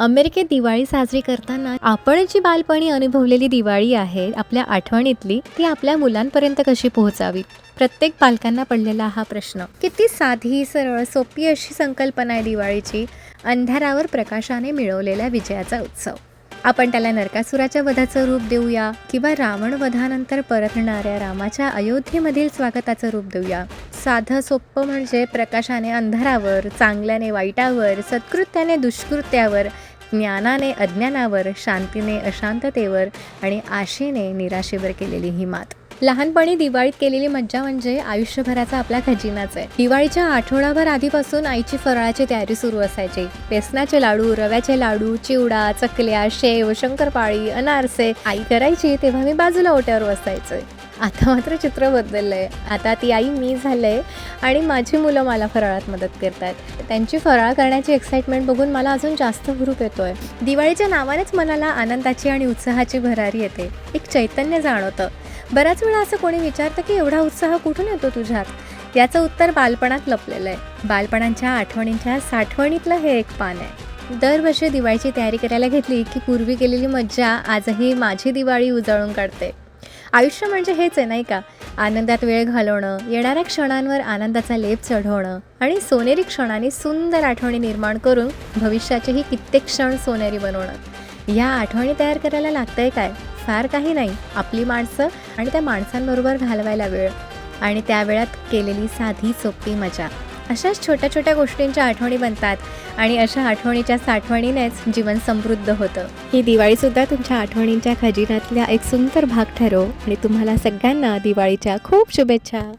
अमेरिकेत दिवाळी साजरी करताना आपण जी बालपणी अनुभवलेली दिवाळी आहे आपल्या आठवणीतली ती आपल्या मुलांपर्यंत कशी पोहोचावी? प्रत्येक पालकांना पडलेला हा प्रश्न. किती साधी सरळ सोपी अशी संकल्पना आहे दिवाळीची? अंधारावर प्रकाशाने मिळवलेल्या विजयाचा उत्सव. आपण त्याला नरकासुराच्या वधाचं रूप देऊया किंवा रावण वधानंतर परतणाऱ्या रामाच्या अयोध्येमधील स्वागताचं रूप देऊया. साधं सोपं म्हणजे प्रकाशाने अंधारावर चांगल्याने वाईटावर सत्कृत्याने दुष्कृत्यावर ज्ञानाने अज्ञानावर शांतीने अशांततेवर आणि आशेने निराशेवर केलेली ही मात. लहानपणी दिवाळीत केलेली मज्जा म्हणजे आयुष्यभराचा आपला खजिनाच आहे. दिवाळीच्या आठवडाभर आधीपासून आईची फराळाची तयारी सुरू असायची. बेसनाचे लाडू रव्याचे लाडू चिवडा चकल्या शेव शंकरपाळी अनारसे आई करायची तेव्हा मी बाजूला ओट्यावर बसायचे. आता मात्र चित्र बदललंय. आता ती आई मी झालं आहे आणि माझी मुलं मला फराळात मदत करतात. त्यांची फराळ करण्याची एक्साइटमेंट बघून मला अजून जास्त हुरूप आहे दिवाळीच्या नावानेच मनाला आनंदाची आणि उत्साहाची भरारी येते. एक चैतन्य जाणवतं. बऱ्याच वेळा असं कोणी विचारतं की एवढा उत्साह कुठून येतो तुझ्यात? याचं उत्तर बालपणात लपलेलं आहे बालपणांच्या आठवणींच्या साठवणीतलं हे एक पान आहे. दरवर्षी दिवाळीची तयारी करायला घेतली की पूर्वी केलेली मज्जा आजही माझी दिवाळी उजळून काढते. आयुष्य म्हणजे हेच आहे नाही का? आनंदात वेळ घालवणं येणाऱ्या क्षणांवर आनंदाचा लेप चढवणं आणि सोनेरी क्षणांनी सुंदर आठवणी निर्माण करून भविष्याचेही कित्येक क्षण सोनेरी बनवणं. या आठवणी तयार करायला लागतंय काय? फार काही नाही. आपली माणसं आणि त्या माणसांबरोबर घालवायला वेळ आणि त्या वेळात केलेली साधी सोपी मजा. अशाच छोट्या छोट्या गोष्टींच्या आठवणी बनतात आणि अशा आठवणीच्या साठवणीनेच जीवन समृद्ध होतं. ही दिवाळीसुद्धा तुमच्या आठवणींच्या खजिन्यातल्या एक सुंदर भाग ठरो आणि तुम्हाला सगळ्यांना दिवाळीच्या खूप शुभेच्छा.